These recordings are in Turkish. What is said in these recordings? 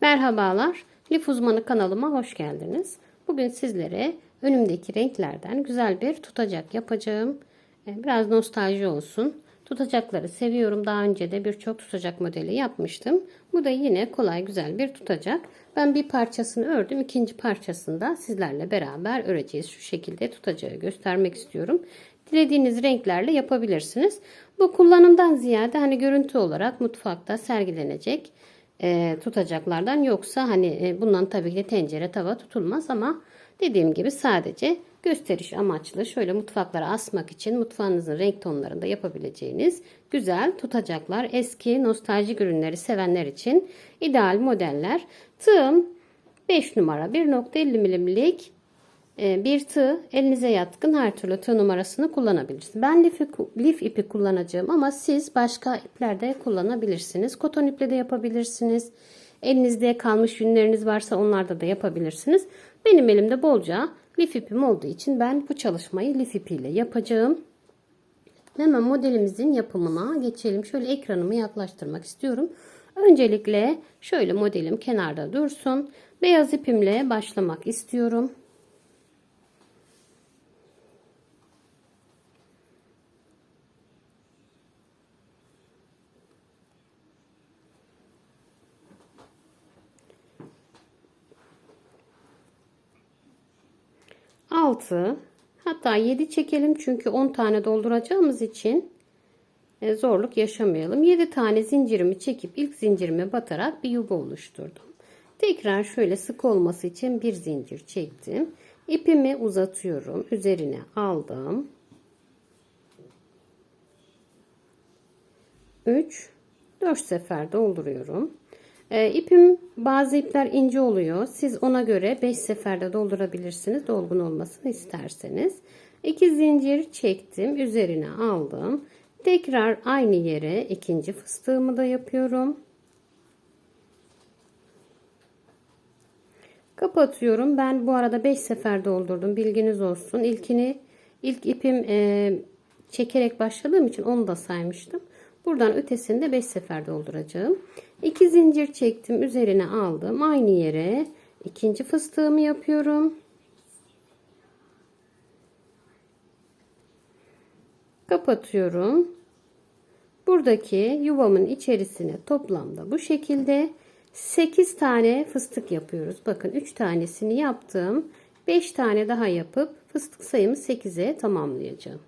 Merhabalar, Lif Uzmanı kanalıma hoş geldiniz. Bugün sizlere önümdeki renklerden güzel bir tutacak yapacağım. Ee, Biraz nostalji olsun. Tutacakları seviyorum. Daha önce de birçok tutacak modeli yapmıştım. Bu da yine kolay güzel bir tutacak. Ben bir parçasını ördüm. İkinci parçasını da sizlerle beraber öreceğiz. Şu şekilde tutacağı göstermek istiyorum. Dilediğiniz renklerle yapabilirsiniz. Bu kullanımdan ziyade hani görüntü olarak mutfakta sergilenecek e, tutacaklardan yoksa hani e, bundan tabii ki de tencere tava tutulmaz ama dediğim gibi sadece gösteriş amaçlı şöyle mutfaklara asmak için mutfağınızın renk tonlarında yapabileceğiniz güzel tutacaklar eski nostaljik ürünleri sevenler için ideal modeller. Tığım 5 numara 1.50 milimlik bir tığ elinize yatkın her türlü tığ numarasını kullanabilirsiniz. Ben lif, lif ipi kullanacağım ama siz başka iplerde kullanabilirsiniz. Koton iple de yapabilirsiniz. Elinizde kalmış yünleriniz varsa onlarda da yapabilirsiniz. Benim elimde bolca lif ipim olduğu için ben bu çalışmayı lif ipiyle yapacağım. Hemen modelimizin yapımına geçelim. Şöyle ekranımı yaklaştırmak istiyorum. Öncelikle şöyle modelim kenarda dursun. Beyaz ipimle başlamak istiyorum. Altı hatta 7 çekelim çünkü 10 tane dolduracağımız için e, zorluk yaşamayalım. 7 tane zincirimi çekip ilk zincirime batarak bir yuva oluşturdum. Tekrar şöyle sık olması için bir zincir çektim. İpimi uzatıyorum. Üzerine aldım. 3 4 sefer dolduruyorum. E, ipim bazı ipler ince oluyor. Siz ona göre 5 seferde doldurabilirsiniz. Dolgun olmasını isterseniz. 2 zincir çektim. Üzerine aldım. Tekrar aynı yere ikinci fıstığımı da yapıyorum. Kapatıyorum. Ben bu arada 5 sefer doldurdum. Bilginiz olsun. İlkini ilk ipim e, çekerek başladığım için onu da saymıştım. Buradan ötesini de 5 sefer dolduracağım. 2 zincir çektim. Üzerine aldım. Aynı yere ikinci fıstığımı yapıyorum. Kapatıyorum. Buradaki yuvamın içerisine toplamda bu şekilde 8 tane fıstık yapıyoruz. Bakın 3 tanesini yaptım. 5 tane daha yapıp fıstık sayımı 8'e tamamlayacağım.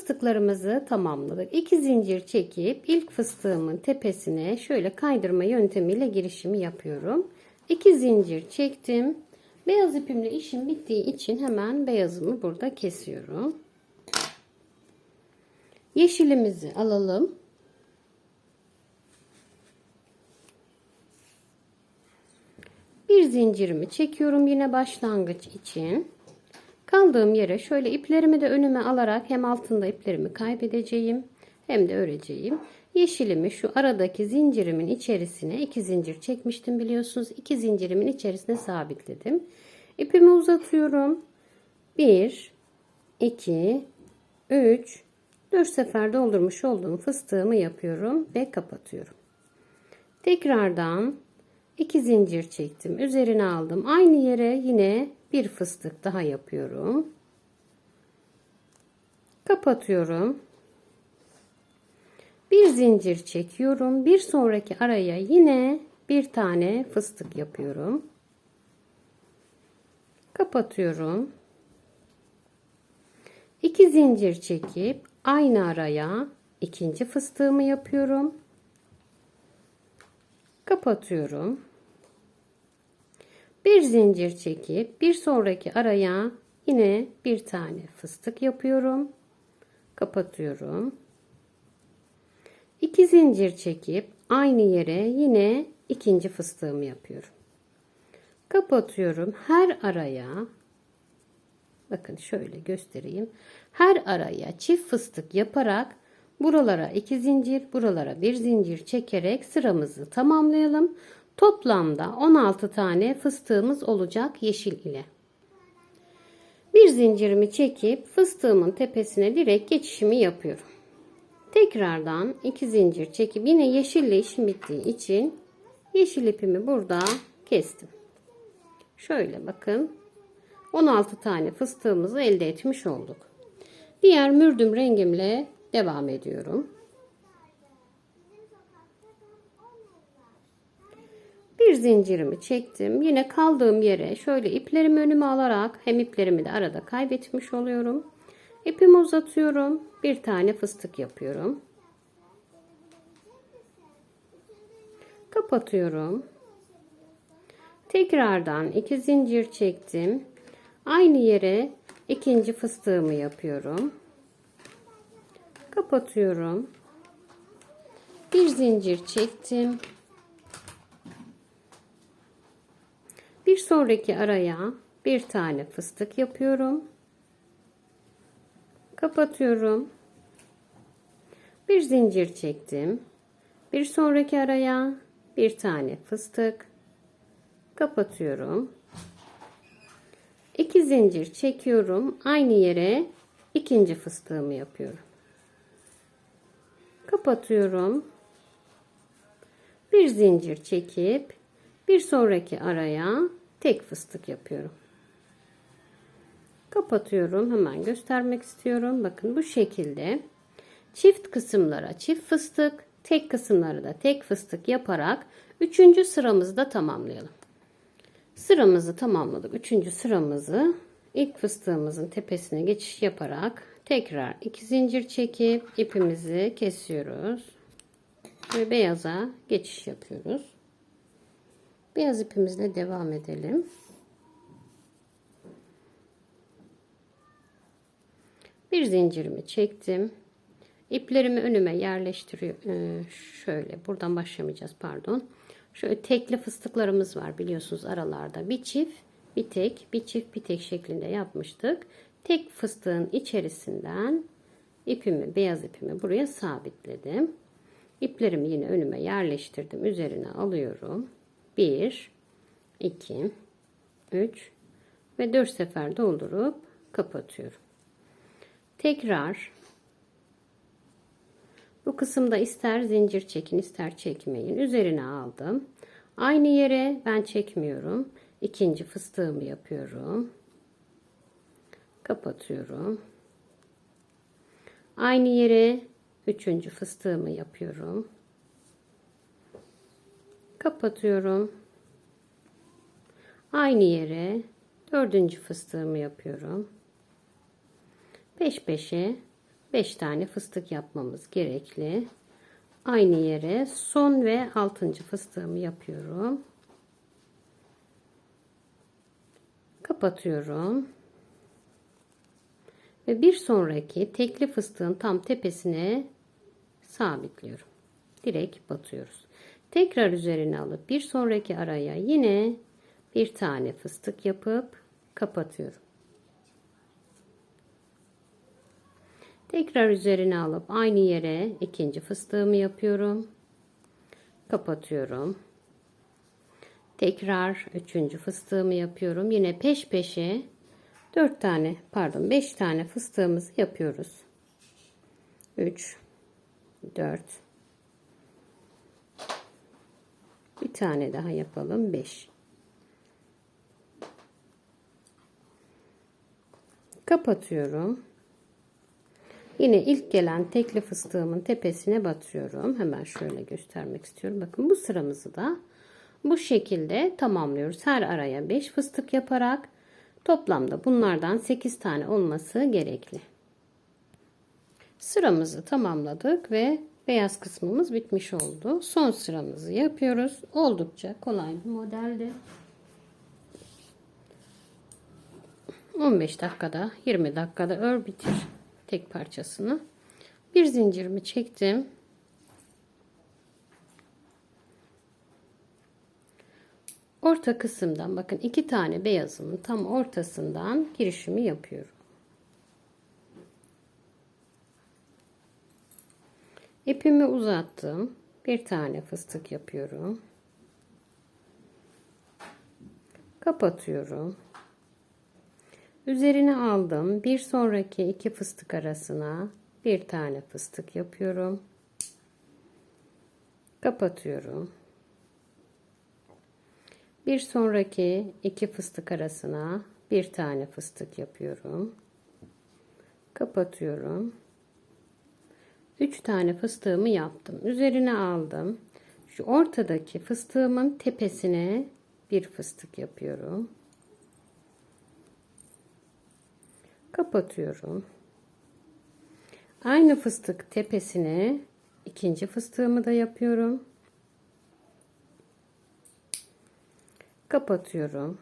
Fıstıklarımızı tamamladık. 2 zincir çekip ilk fıstığımın tepesine şöyle kaydırma yöntemiyle girişimi yapıyorum. 2 zincir çektim. Beyaz ipimle işim bittiği için hemen beyazımı burada kesiyorum. Yeşilimizi alalım. Bir zincirimi çekiyorum yine başlangıç için. Kaldığım yere şöyle iplerimi de önüme alarak hem altında iplerimi kaybedeceğim hem de öreceğim. Yeşilimi şu aradaki zincirimin içerisine iki zincir çekmiştim biliyorsunuz. İki zincirimin içerisine sabitledim. İpimi uzatıyorum. 1 2 3 4 sefer doldurmuş olduğum fıstığımı yapıyorum ve kapatıyorum. Tekrardan 2 zincir çektim. Üzerine aldım. Aynı yere yine bir fıstık daha yapıyorum. Kapatıyorum. Bir zincir çekiyorum. Bir sonraki araya yine bir tane fıstık yapıyorum. Kapatıyorum. İki zincir çekip aynı araya ikinci fıstığımı yapıyorum. Kapatıyorum. Bir zincir çekip bir sonraki araya yine bir tane fıstık yapıyorum. Kapatıyorum. İki zincir çekip aynı yere yine ikinci fıstığımı yapıyorum. Kapatıyorum. Her araya bakın şöyle göstereyim. Her araya çift fıstık yaparak buralara iki zincir, buralara bir zincir çekerek sıramızı tamamlayalım. Toplamda 16 tane fıstığımız olacak yeşil ile. Bir zincirimi çekip fıstığımın tepesine direkt geçişimi yapıyorum. Tekrardan iki zincir çekip yine yeşille işim bittiği için yeşil ipimi burada kestim. Şöyle bakın. 16 tane fıstığımızı elde etmiş olduk. Diğer mürdüm rengimle devam ediyorum. Bir zincirimi çektim. Yine kaldığım yere şöyle iplerimi önüme alarak hem iplerimi de arada kaybetmiş oluyorum. İpimi uzatıyorum. Bir tane fıstık yapıyorum. Kapatıyorum. Tekrardan iki zincir çektim. Aynı yere ikinci fıstığımı yapıyorum. Kapatıyorum. Bir zincir çektim. Bir sonraki araya bir tane fıstık yapıyorum. Kapatıyorum. Bir zincir çektim. Bir sonraki araya bir tane fıstık. Kapatıyorum. İki zincir çekiyorum. Aynı yere ikinci fıstığımı yapıyorum. Kapatıyorum. Bir zincir çekip bir sonraki araya tek fıstık yapıyorum. Kapatıyorum. Hemen göstermek istiyorum. Bakın bu şekilde çift kısımlara çift fıstık, tek kısımları da tek fıstık yaparak üçüncü sıramızı da tamamlayalım. Sıramızı tamamladık. Üçüncü sıramızı ilk fıstığımızın tepesine geçiş yaparak tekrar iki zincir çekip ipimizi kesiyoruz. Ve beyaza geçiş yapıyoruz. Beyaz ipimizle devam edelim. Bir zincirimi çektim. İplerimi önüme yerleştiriyor. Ee, şöyle buradan başlamayacağız pardon. Şöyle tekli fıstıklarımız var biliyorsunuz aralarda. Bir çift, bir tek, bir çift, bir tek şeklinde yapmıştık. Tek fıstığın içerisinden ipimi, beyaz ipimi buraya sabitledim. İplerimi yine önüme yerleştirdim. Üzerine alıyorum. 1 2 3 ve 4 sefer doldurup kapatıyorum. Tekrar bu kısımda ister zincir çekin ister çekmeyin. Üzerine aldım. Aynı yere ben çekmiyorum. İkinci fıstığımı yapıyorum. Kapatıyorum. Aynı yere üçüncü fıstığımı yapıyorum. Kapatıyorum. Aynı yere dördüncü fıstığımı yapıyorum. Peş peşe 5 tane fıstık yapmamız gerekli. Aynı yere son ve altıncı fıstığımı yapıyorum. Kapatıyorum. Ve bir sonraki tekli fıstığın tam tepesine sabitliyorum. Direkt batıyoruz. Tekrar üzerine alıp bir sonraki araya yine bir tane fıstık yapıp kapatıyorum. Tekrar üzerine alıp aynı yere ikinci fıstığımı yapıyorum. Kapatıyorum. Tekrar üçüncü fıstığımı yapıyorum. Yine peş peşe dört tane pardon beş tane fıstığımızı yapıyoruz. Üç, dört, bir tane daha yapalım. Beş. Kapatıyorum. Yine ilk gelen tekli fıstığımın tepesine batıyorum. Hemen şöyle göstermek istiyorum. Bakın bu sıramızı da bu şekilde tamamlıyoruz. Her araya 5 fıstık yaparak toplamda bunlardan 8 tane olması gerekli. Sıramızı tamamladık ve beyaz kısmımız bitmiş oldu. Son sıramızı yapıyoruz. Oldukça kolay bir modeldi. 15 dakikada 20 dakikada ör bitir tek parçasını. Bir zincirimi çektim. Orta kısımdan bakın iki tane beyazımın tam ortasından girişimi yapıyorum. İpimi uzattım. Bir tane fıstık yapıyorum. Kapatıyorum. Üzerine aldım. Bir sonraki iki fıstık arasına bir tane fıstık yapıyorum. Kapatıyorum. Bir sonraki iki fıstık arasına bir tane fıstık yapıyorum. Kapatıyorum. 3 tane fıstığımı yaptım. Üzerine aldım. Şu ortadaki fıstığımın tepesine bir fıstık yapıyorum. Kapatıyorum. Aynı fıstık tepesine ikinci fıstığımı da yapıyorum. Kapatıyorum.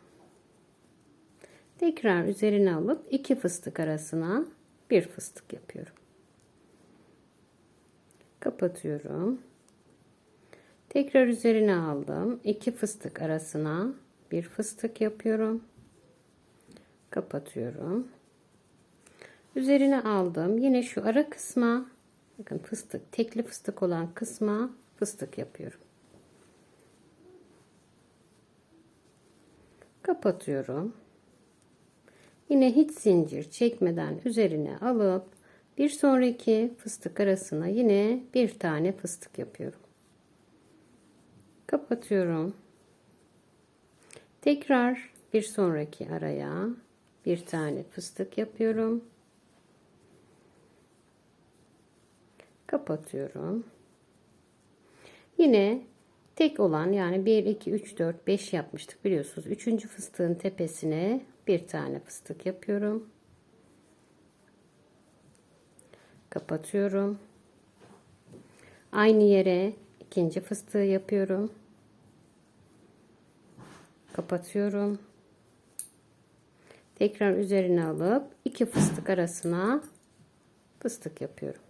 Tekrar üzerine alıp iki fıstık arasına bir fıstık yapıyorum. Kapatıyorum. Tekrar üzerine aldım. iki fıstık arasına bir fıstık yapıyorum. Kapatıyorum. Üzerine aldım. Yine şu ara kısma bakın fıstık tekli fıstık olan kısma fıstık yapıyorum. Kapatıyorum. Yine hiç zincir çekmeden üzerine alıp bir sonraki fıstık arasına yine bir tane fıstık yapıyorum. Kapatıyorum. Tekrar bir sonraki araya bir tane fıstık yapıyorum. Kapatıyorum. Yine tek olan yani 1 2 3 4 5 yapmıştık biliyorsunuz. Üçüncü fıstığın tepesine bir tane fıstık yapıyorum. Kapatıyorum. Aynı yere ikinci fıstığı yapıyorum. Kapatıyorum. Tekrar üzerine alıp iki fıstık arasına fıstık yapıyorum.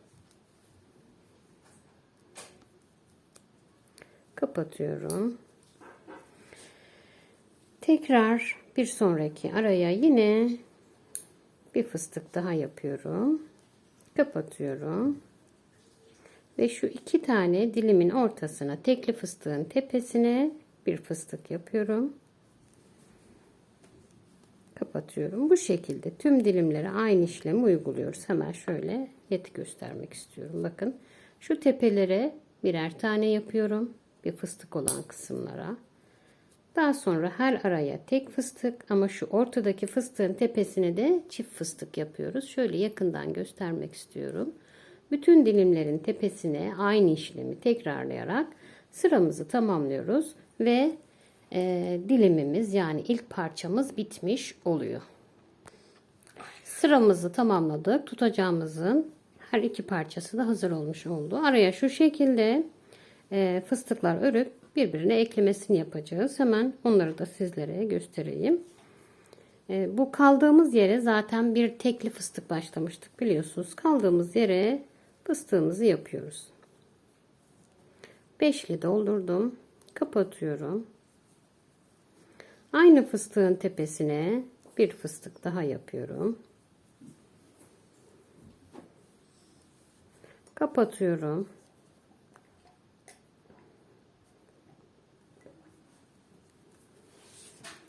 Kapatıyorum. Tekrar bir sonraki araya yine bir fıstık daha yapıyorum. Kapatıyorum. Ve şu iki tane dilimin ortasına tekli fıstığın tepesine bir fıstık yapıyorum. Kapatıyorum. Bu şekilde tüm dilimlere aynı işlemi uyguluyoruz. Hemen şöyle net göstermek istiyorum. Bakın şu tepelere birer tane yapıyorum. Bir fıstık olan kısımlara. Daha sonra her araya tek fıstık ama şu ortadaki fıstığın tepesine de çift fıstık yapıyoruz. Şöyle yakından göstermek istiyorum. Bütün dilimlerin tepesine aynı işlemi tekrarlayarak sıramızı tamamlıyoruz ve e, dilimimiz yani ilk parçamız bitmiş oluyor. Sıramızı tamamladık. Tutacağımızın her iki parçası da hazır olmuş oldu. Araya şu şekilde e, fıstıklar örüp birbirine eklemesini yapacağız. Hemen onları da sizlere göstereyim. E, bu kaldığımız yere zaten bir tekli fıstık başlamıştık biliyorsunuz. Kaldığımız yere fıstığımızı yapıyoruz. Beşli doldurdum. Kapatıyorum. Aynı fıstığın tepesine bir fıstık daha yapıyorum. Kapatıyorum.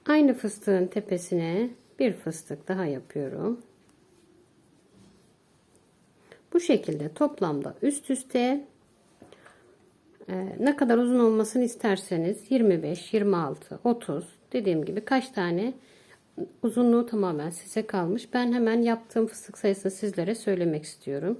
Aynı fıstığın tepesine bir fıstık daha yapıyorum. Bu şekilde toplamda üst üste e, ne kadar uzun olmasını isterseniz 25, 26, 30 dediğim gibi kaç tane uzunluğu tamamen size kalmış. Ben hemen yaptığım fıstık sayısını sizlere söylemek istiyorum.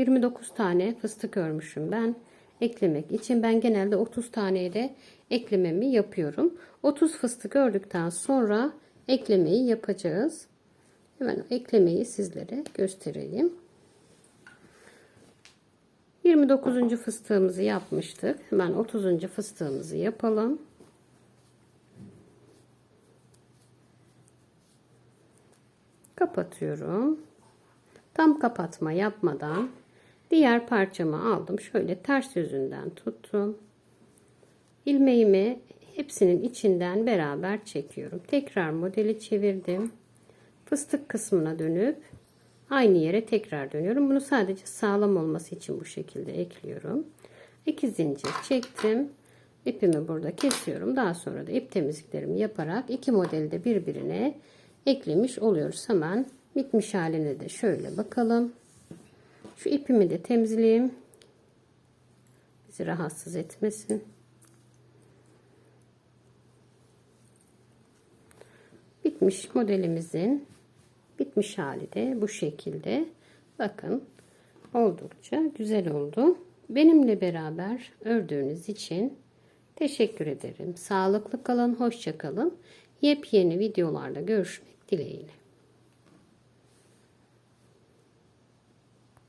29 tane fıstık örmüşüm ben eklemek için. Ben genelde 30 taneye de eklememi yapıyorum. 30 fıstık ördükten sonra eklemeyi yapacağız. Hemen eklemeyi sizlere göstereyim. 29. fıstığımızı yapmıştık. Hemen 30. fıstığımızı yapalım. Kapatıyorum. Tam kapatma yapmadan Diğer parçamı aldım. Şöyle ters yüzünden tuttum. ilmeğimi hepsinin içinden beraber çekiyorum. Tekrar modeli çevirdim. Fıstık kısmına dönüp aynı yere tekrar dönüyorum. Bunu sadece sağlam olması için bu şekilde ekliyorum. İki zincir çektim ipimi burada kesiyorum. Daha sonra da ip temizliklerimi yaparak iki modeli de birbirine eklemiş oluyoruz. Hemen bitmiş haline de şöyle bakalım. Şu ipimi de temizleyeyim. Bizi rahatsız etmesin. Bitmiş modelimizin bitmiş hali de bu şekilde. Bakın oldukça güzel oldu. Benimle beraber ördüğünüz için teşekkür ederim. Sağlıklı kalın, hoşça kalın. Yepyeni videolarda görüşmek dileğiyle.